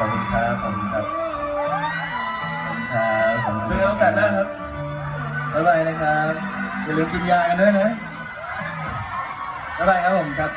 ขอบคุณครับขอบคุณครับขอบคุณครับขอบคุณเจอกันโอกาสหน้าครับบ๊ายบายนะครับอย่าลืมกินยากันด้วยนะบ๊ายบายครับผมครับ